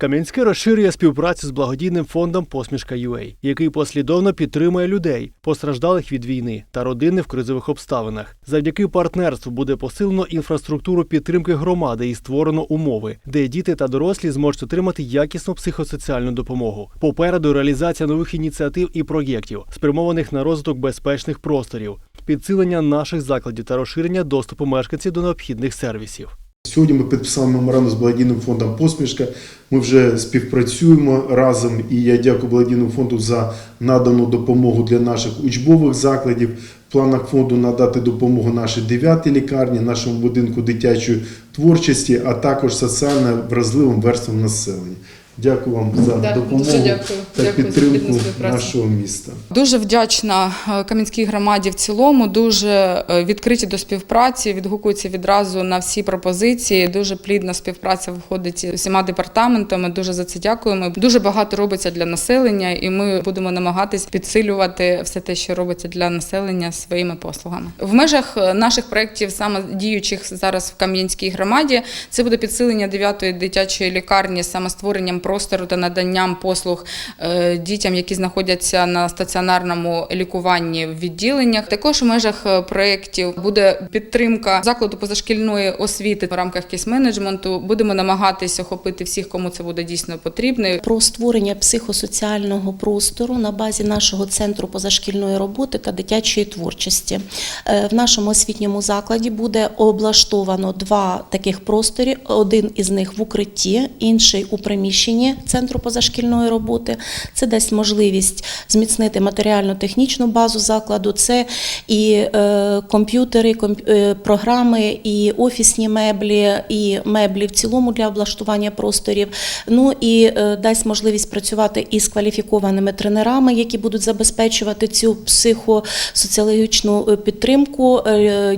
Кам'янське розширює співпрацю з благодійним фондом Посмішка UA, який послідовно підтримує людей, постраждалих від війни та родини в кризових обставинах. Завдяки партнерству буде посилено інфраструктуру підтримки громади і створено умови, де діти та дорослі зможуть отримати якісну психосоціальну допомогу. Попереду реалізація нових ініціатив і проєктів, спрямованих на розвиток безпечних просторів, підсилення наших закладів та розширення доступу мешканців до необхідних сервісів. Сьогодні ми підписали меморандум з благодійним фондом Посмішка. Ми вже співпрацюємо разом, і я дякую благодійному фонду за надану допомогу для наших учбових закладів. В планах фонду надати допомогу нашій дев'ятій лікарні, нашому будинку дитячої творчості, а також соціально вразливим верствам населення. Дякую вам за Да, допомогу дуже дякую. та Дякую за підтримку співпрацю. нашого міста. Дуже вдячна е, Кам'янській громаді в цілому. Дуже е, відкриті до співпраці, відгукуються відразу на всі пропозиції. Дуже плідна співпраця виходить з усіма департаментами. Дуже за це дякуємо. Дуже багато робиться для населення, і ми будемо намагатись підсилювати все те, що робиться для населення своїми послугами. В межах е, наших проєктів, саме діючих зараз в Кам'янській громаді, це буде підсилення 9-ї дитячої лікарні, саме створенням простору та наданням послуг е, дітям, які знаходяться на стаціонарному лікуванні в відділеннях. Також в межах е, проєктів буде підтримка закладу позашкільної освіти в рамках кейс-менеджменту. Будемо намагатись охопити всіх, кому це буде дійсно потрібно. про створення психосоціального простору на базі нашого центру позашкільної роботи та дитячої творчості. Е, В нашому освітньому закладі буде облаштовано два таких просторі. Один із них в укритті, інший у приміщенні центру позашкільної роботи. Це дасть можливість зміцнити матеріально-технічну базу закладу. Це і е, комп'ютери, комп- е, програми, і офісні меблі, і меблі в цілому для облаштування просторів. Ну і е, дасть можливість працювати із кваліфікованими тренерами, які будуть забезпечувати цю психосоціологічну підтримку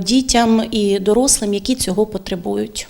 дітям і дорослим, які цього потребують.